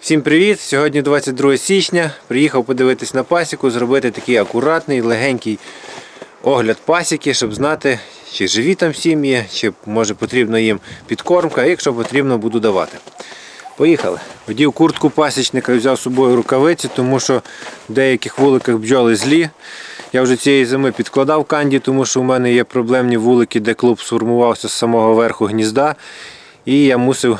Всім привіт! Сьогодні 22 січня. Приїхав подивитись на пасіку, зробити такий акуратний, легенький огляд пасіки, щоб знати, чи живі там сім'ї, чи може потрібна їм підкормка, якщо потрібно, буду давати. Поїхали. Вдів куртку пасічника взяв з собою рукавиці, тому що в деяких вуликах бджоли злі. Я вже цієї зими підкладав канді, тому що у мене є проблемні вулики, де клуб сформувався з самого верху гнізда. І я мусив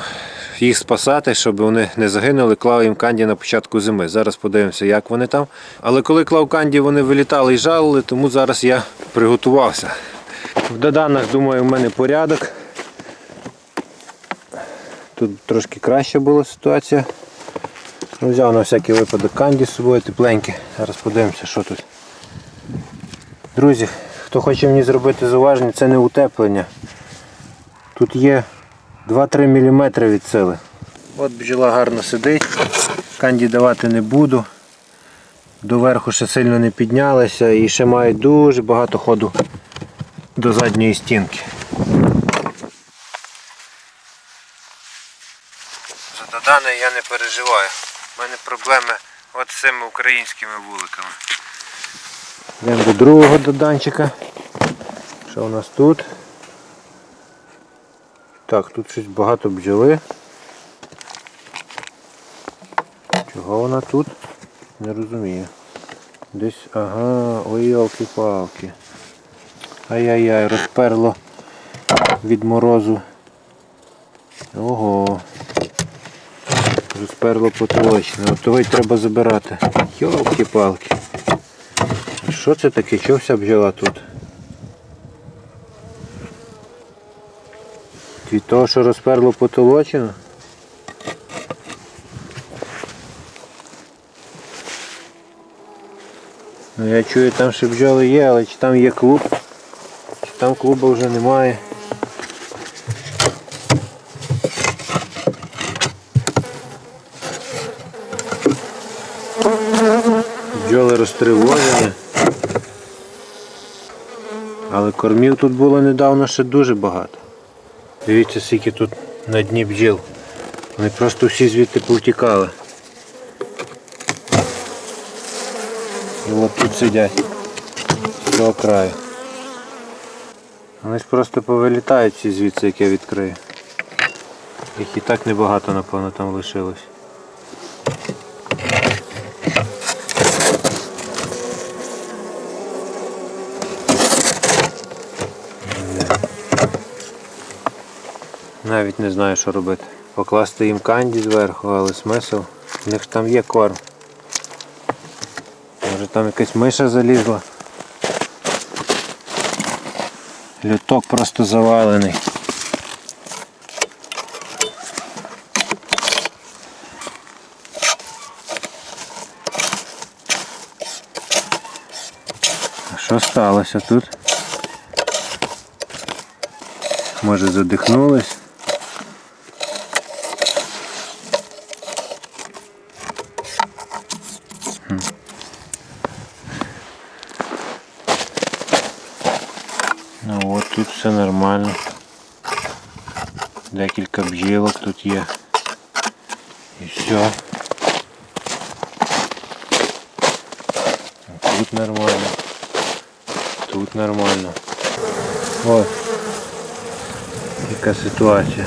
їх спасати, щоб вони не загинули. Клав їм канді на початку зими. Зараз подивимося, як вони там. Але коли клав канді, вони вилітали і жалили, тому зараз я приготувався. В доданах, думаю, в мене порядок. Тут трошки краще була ситуація. Ну, Взяв на всякий випадок канді з собою тепленьке. Зараз подивимося, що тут. Друзі, хто хоче мені зробити зауваження, це не утеплення. Тут є 2-3 мм від сили. От бджола гарно сидить, канді давати не буду. Доверху ще сильно не піднялася і ще мають дуже багато ходу до задньої стінки. За додане я не переживаю. У мене проблеми от з цими українськими вуликами. Йдемо до другого доданчика. Що у нас тут? Так, тут щось багато бджоли. Чого вона тут? Не розумію. Десь, ага, ой ялки-палки. Ай-яй-яй, розперло від морозу. Ого. Розперло потолочне. Отой треба забирати. Йолки-палки. Що це таке? Чого вся бджола тут? Від того, що розперло потолочину? Ну я чую, там ще бджоли є, але чи там є клуб, чи там клуба вже немає. Бджоли розтривожені. Але кормів тут було недавно ще дуже багато. Дивіться, скільки тут на дні бджіл. Вони просто всі звідти повтікали. І от тут сидять цього краю. Вони ж просто повилітають всі звідси, як я відкрию. Їх і так небагато, напевно, там лишилось. Навіть не знаю, що робити. Покласти їм канді зверху, але смисл. У них там є корм. Може там якась миша залізла. Люток просто завалений. А що сталося тут? Може задихнулись? Хм. Ну от тут все нормально. Декілька тут є. І все. Тут нормально. Тут нормально. От. Яка ситуація.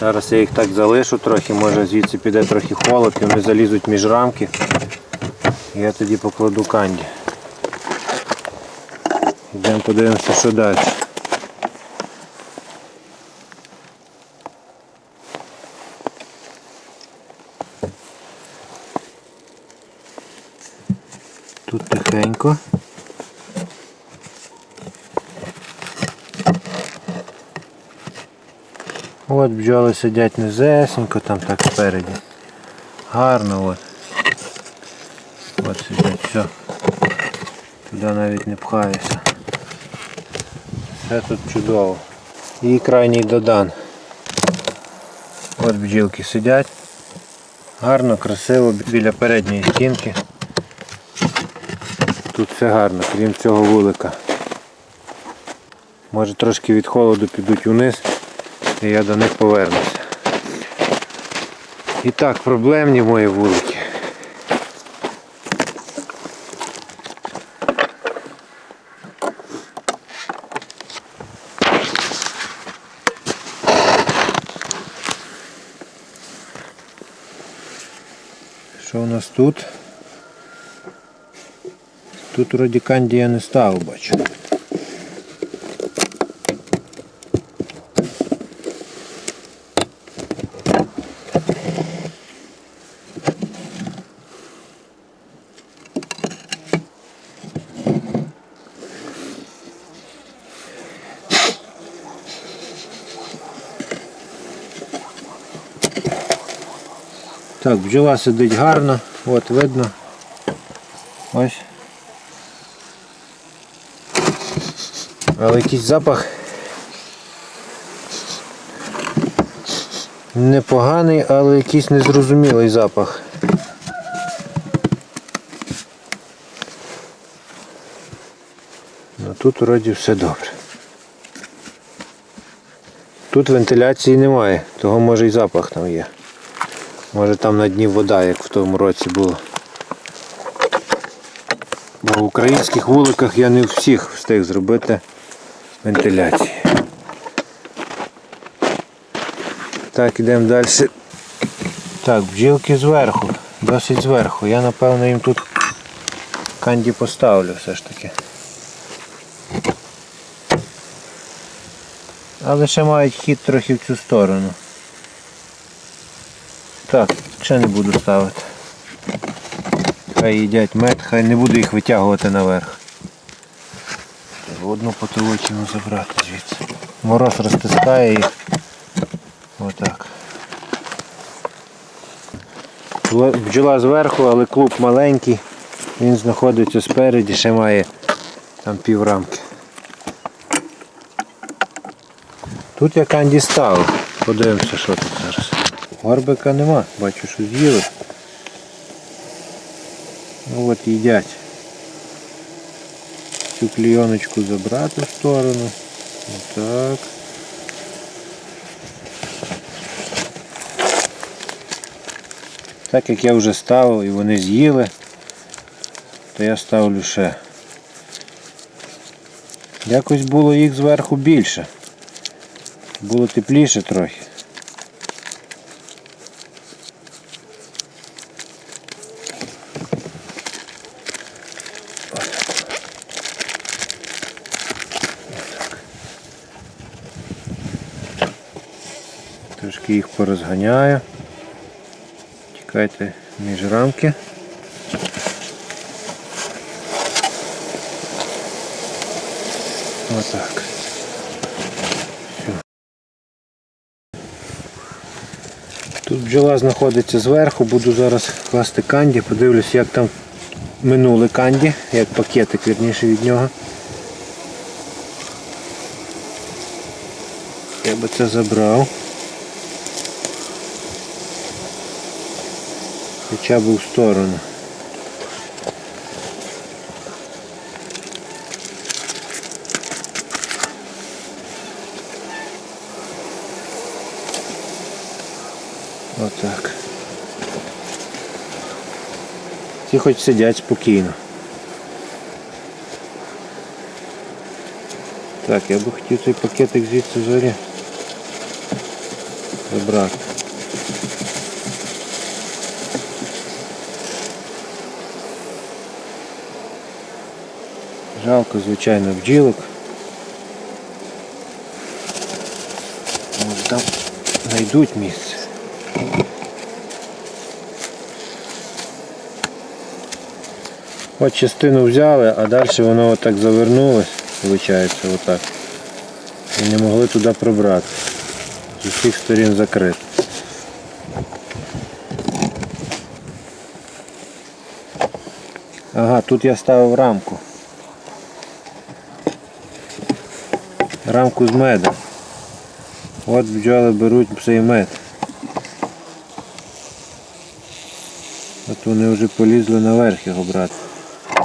Зараз я їх так залишу трохи, може звідси піде трохи холод і вони залізуть між рамки. Я тоді покладу канді. Йдемо подивимося, що далі. Тут тихенько. От бджоли сидять низесенько, там так спереді. Гарно от. От сидять, все. Туди навіть не пхаюся. Все тут чудово. І крайній додан. От бджілки сидять. Гарно, красиво біля передньої стінки. Тут все гарно, крім цього вулика. Може трошки від холоду підуть вниз. і я до них повернуся. І так, проблемні мої вулики. Що у нас тут? Тут вроді канді я не ставив, бачу. Так, бджола сидить гарно, от видно. Ось. Але якийсь запах непоганий, але якийсь незрозумілий запах. Ну тут вроді все добре. Тут вентиляції немає, того може і запах там є. Може там на дні вода, як в тому році було. Бо в українських вуликах я не всіх встиг зробити вентиляції. Так, ідемо далі. Так, бджілки зверху, досить зверху. Я напевно їм тут канді поставлю все ж таки. Але ще мають хід трохи в цю сторону. Так, ще не буду ставити. Хай їдять мед, хай не буду їх витягувати наверх. Одну потолочину забрати звідси. Мороз розтискає їх. Отак. Бджола зверху, але клуб маленький. Він знаходиться спереді, ще має там пів рамки. Тут я канді ставив. Подивимося, що тут зараз. Горбика нема, бачу, що з'їли. Ну от їдять. Цю клійоночку забрати в сторону. Отак. Так як я вже ставив і вони з'їли, то я ставлю ще. Якось було їх зверху більше. Було тепліше трохи. Порозганяю. Тікайте між рамки. Отак. Тут бджола знаходиться зверху, буду зараз класти канді, подивлюсь, як там минули канді, як пакетик вірніше від нього. Я би це забрав. Хоча б в сторону. Отак. Ті хоч сидять спокійно. Так, я би хотів цей пакетик звідси взагалі забрати. Жалко, звичайно, бджілок. Може там знайдуть місце. От частину взяли, а далі воно отак завернулось, виходить, отак. І не могли туди пробрати. З усіх сторін закрито. Ага, тут я ставив рамку. Рамку з медом. От бджоли беруть цей мед. От вони вже полізли наверх його брати.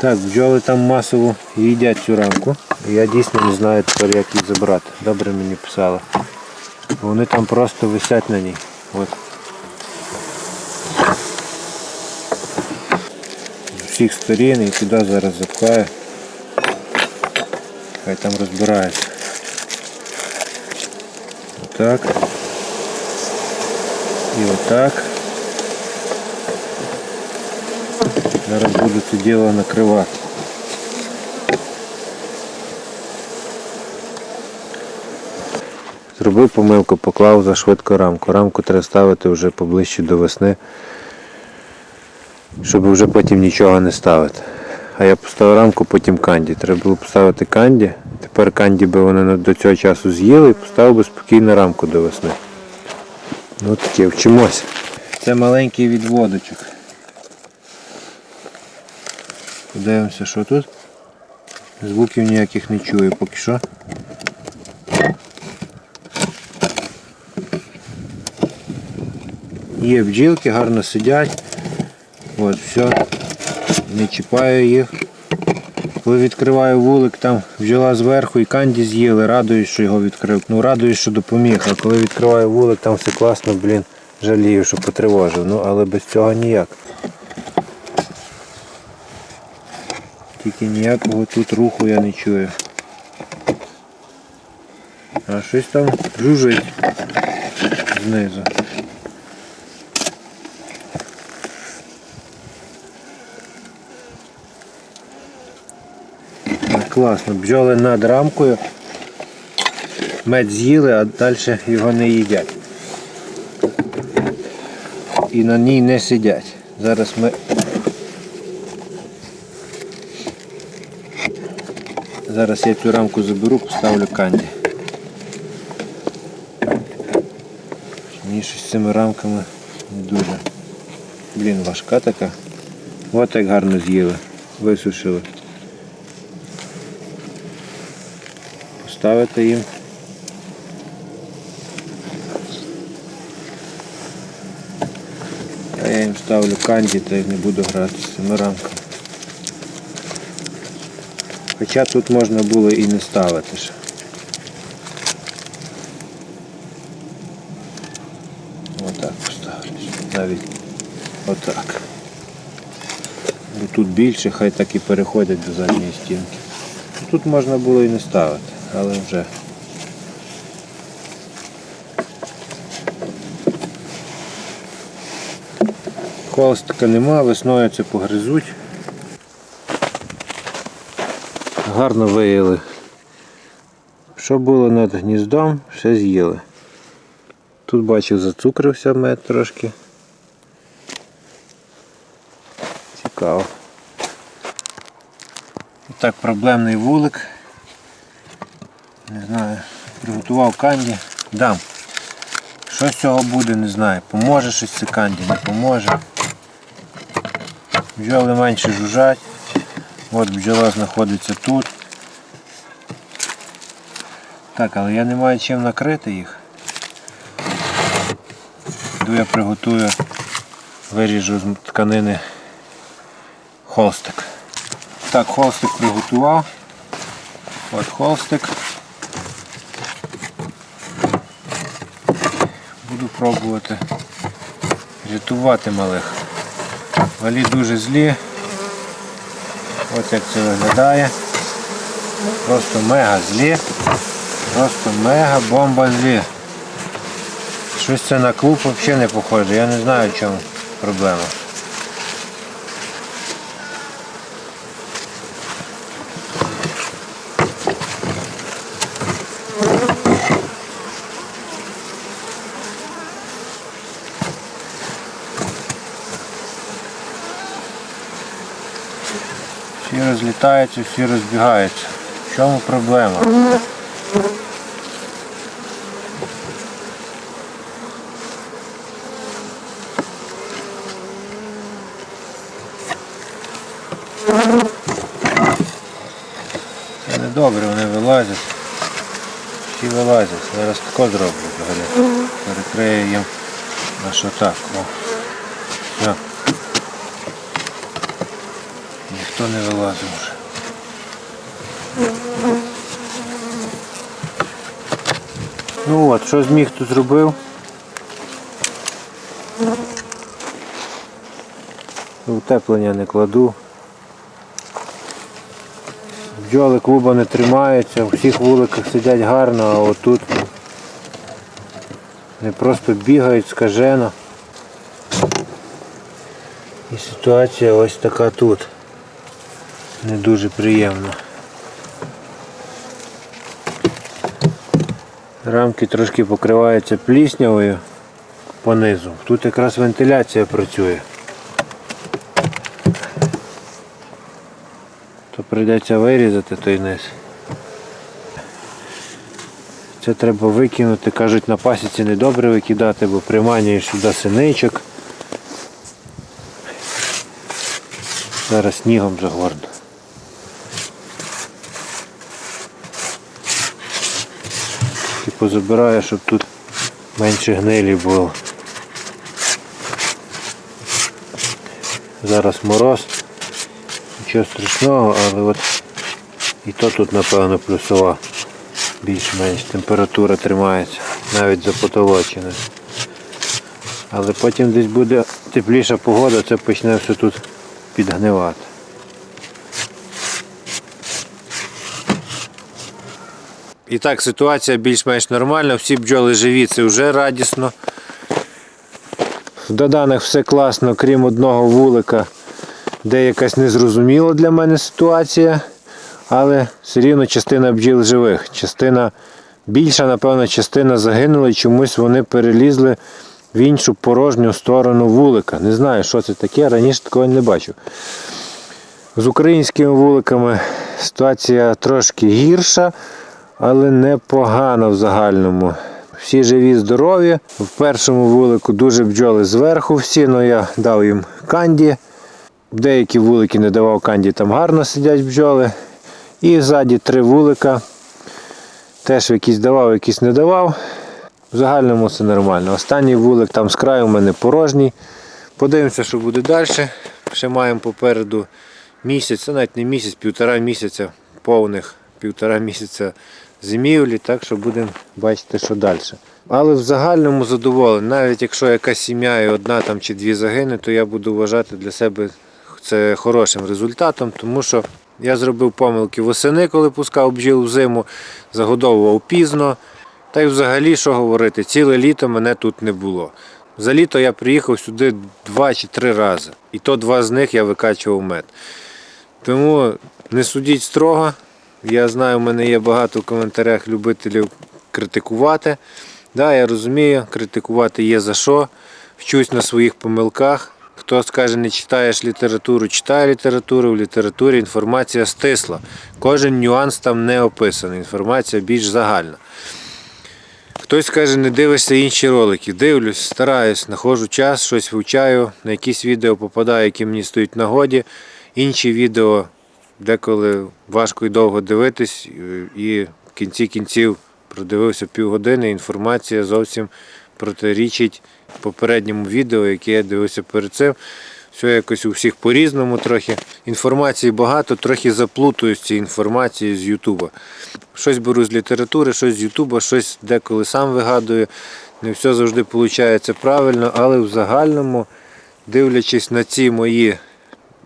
Так, бджоли там масово їдять цю рамку. Я дійсно не знаю тепер як її забрати. Добре мені писали. Вони там просто висять на ній. От. З усіх сторін і туди зараз запхаю. Хай там розбирається. Отак. І отак. Зараз буду це діло накривати. Зробив помилку, поклав за швидко рамку. Рамку треба ставити вже поближче до весни, щоб вже потім нічого не ставити. А я поставив рамку, потім канді. Треба було поставити канді. Тепер канді би вони до цього часу з'їли і поставив би спокійно рамку до весни. Ну таке, вчимося. Це маленький відводочок. Подивимося, що тут. Звуків ніяких не чую поки що. Є бджілки, гарно сидять. От, все. Не чіпаю їх. Коли відкриваю вулик, там бджола зверху і канді з'їли, радуюсь, що його відкрив. Ну радуюсь, що допоміг. А коли відкриваю вулик, там все класно, блін, жалію, що потривожив. Ну але без цього ніяк. Тільки ніякого тут руху я не чую. А щось там жужить знизу. Класно, бджоли над рамкою. Мед з'їли, а далі його не їдять. І на ній не сидять. Зараз ми Зараз я цю рамку заберу, поставлю канді. Мені щось з цими рамками не дуже. Блін, важка така. От як гарно з'їли, висушили. Поставити їм. А я їм ставлю канді, та й не буду грати з цими. Хоча тут можна було і не ставити ще. Отак поставлю. Навіть отак. Бо тут більше, хай так і переходять до задньої стінки. Тут можна було і не ставити, але вже. Холстика нема, весною це погризуть. Гарно виїли. Що було над гніздом, все з'їли. Тут бачив зацукрився мед трошки. Цікаво. Так, проблемний вулик. Не знаю, приготував канді. Дам. Що з цього буде, не знаю. Поможе щось це канді, не поможе. Бджоли менше жужжать. От бджола знаходиться тут. Так, але я не маю чим накрити їх. Йду я приготую, виріжу з тканини холстик. Так, холстик приготував. От холстик. Пробувати рятувати малих. Валі дуже злі. Ось як це виглядає. Просто мега злі. Просто мега бомба злі. Щось це на клуб взагалі не похоже. Я не знаю в чому проблема. Всі розлітаються, всі розбігаються. В чому проблема? Це не добре, вони вилазять. Всі вилазять. Зараз тако зроблю взагалі. Перекрию їм аж отак. О. Все. Ніхто не вилазив вже. Ну от, що зміг тут зробив? Утеплення не кладу. Бджоли клуба не тримаються, у всіх вуликах сидять гарно, а отут не просто бігають скажено. І ситуація ось така тут. Не дуже приємна. Рамки трошки покриваються пліснявою понизу. Тут якраз вентиляція працює. То прийдеться вирізати той низ. Це треба викинути, кажуть, на пасіці не добре викидати, бо приманюєш сюди синичок. Зараз снігом загорну. Позабираю, щоб тут менше гнилі було. Зараз мороз. Нічого страшного, але от і то тут напевно плюсова. Більш-менш температура тримається, навіть за потолочиною. Але потім десь буде тепліша погода, це почне все тут підгнивати. І так, ситуація більш-менш нормальна, всі бджоли живі, це вже радісно. В доданах все класно, крім одного вулика, де якась незрозуміла для мене ситуація. Але все рівно частина бджіл живих. Частина більша, напевно, частина загинула і чомусь вони перелізли в іншу порожню сторону вулика. Не знаю, що це таке, раніше такого не бачив. З українськими вуликами ситуація трошки гірша, але непогана в загальному. Всі живі, здорові. В першому вулику дуже бджоли зверху всі, але я дав їм канді. Деякі вулики не давав канді, там гарно сидять бджоли. І ззаді три вулика. Теж якісь давав, якісь не давав. В загальному все нормально. Останній вулик там з краю у мене порожній. Подивимося, що буде далі. Ще маємо попереду місяць, це навіть не місяць, півтора місяця повних, півтора місяця зимівлі, так що будемо бачити, що далі. Але в загальному задоволений. Навіть якщо якась сім'я і одна там чи дві загине, то я буду вважати для себе це хорошим результатом, тому що я зробив помилки восени, коли пускав бджіл в зиму, загодовував пізно. Та й взагалі, що говорити, ціле літо мене тут не було. За літо я приїхав сюди два чи три рази. І то два з них я викачував мед. Тому не судіть строго. Я знаю, в мене є багато в коментарях любителів критикувати. Да, я розумію, критикувати є за що. Вчусь на своїх помилках. Хто скаже, не читаєш літературу, читає літературу, в літературі інформація стисла. Кожен нюанс там не описаний, інформація більш загальна. Хтось каже, не дивишся інші ролики. Дивлюсь, стараюсь, знаходжу час, щось вивчаю, на якісь відео попадаю, які мені стоять нагоді. Інші відео деколи важко і довго дивитись, і в кінці кінців продивився півгодини, інформація зовсім протирічить попередньому відео, яке я дивився перед цим. Все якось у всіх по-різному трохи. Інформації багато, трохи заплутую з цією інформацією з Ютуба. Щось беру з літератури, щось з Ютуба, щось деколи сам вигадую. Не все завжди виходить правильно, але в загальному, дивлячись на ці мої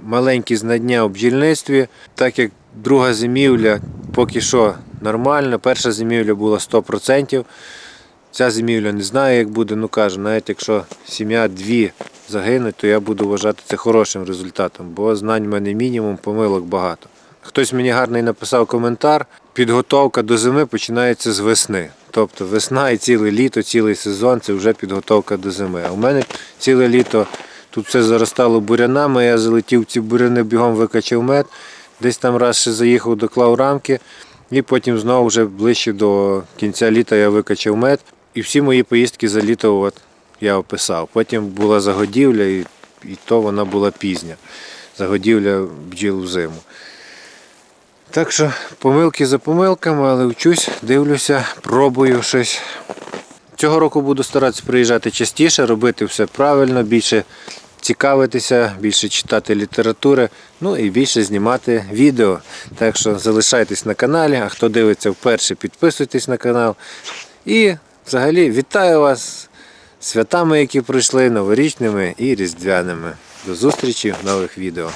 маленькі знання у бджільництві, так як друга зимівля поки що нормальна, перша зимівля була 100%. Ця зимівля не знаю, як буде, ну кажу, навіть якщо сім'я дві загинуть, то я буду вважати це хорошим результатом, бо знань в мене мінімум, помилок багато. Хтось мені гарний написав коментар. Підготовка до зими починається з весни. Тобто весна і ціле літо, цілий сезон це вже підготовка до зими. А у мене ціле літо тут все заростало бурянами, я залетів ці буряни, бігом викачав мед, десь там раз ще заїхав, доклав рамки, і потім знову вже ближче до кінця літа я викачав мед. І всі мої поїздки за літо от, я описав. Потім була загодівля, і, і то вона була пізня. Загодівля бджіл в зиму. Так що помилки за помилками, але вчусь, дивлюся, пробую щось. Цього року буду старатися приїжджати частіше, робити все правильно, більше цікавитися, більше читати літератури, ну і більше знімати відео. Так що залишайтесь на каналі, а хто дивиться вперше, підписуйтесь на канал. І Взагалі, вітаю вас святами, які пройшли, новорічними і різдвяними. До зустрічі в нових відео.